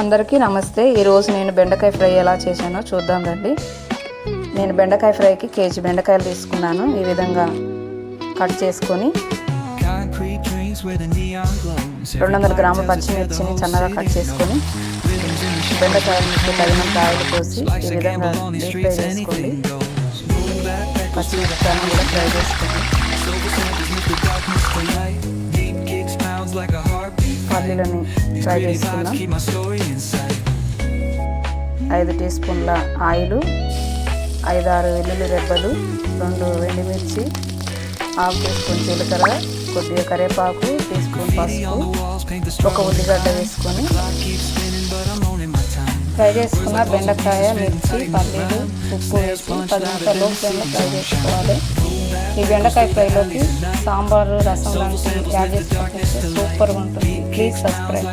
అందరికీ నమస్తే. ఈరోజు నేను బెండకాయ ఫ్రై ఎలా చేశానో చూద్దాం రండి. నేను బెండకాయ ఫ్రైకి కేజీ బెండకాయలు తీసుకున్నాను. ఈ విధంగా కట్ చేసుకొని రెండు వందల గ్రాముల పచ్చిమిర్చిని చిన్నగా కట్ చేసుకొని బెండకాయలు తగినంత ఆయిల్ పోసి ఈ విధంగా డీప్ ఫ్రై చేసుకోండి. పచ్చిమిర్చి కూడా ఫ్రై చేసుకోండి. Deep ఫ్రై Pretty చేసుకుందాం ఐదు టీ స్పూన్ల ఆయిలు ఐదారు వెల్లుల్లి రెబ్బలు రెండు ఎండుమిర్చి హాఫ్ టీ స్పూన్ జీలకర్ర కొద్దిగా కరివేపాకు టీ స్పూన్ పసుపు ఒక ఉల్లిగడ్డ వేసుకొని ఫ్రై చేసుకున్న బెండకాయ మిర్చి పల్లీలు ఉప్పు వేసి పది నిమిషాలు ఫ్రై చేసుకోవాలి ఈ బెండకాయ ఫ్రైలోకి సాంబారు రసం లాంటివి యాడ్ చేసుకుంటే సూపర్గా ఉంటుంది. Please subscribe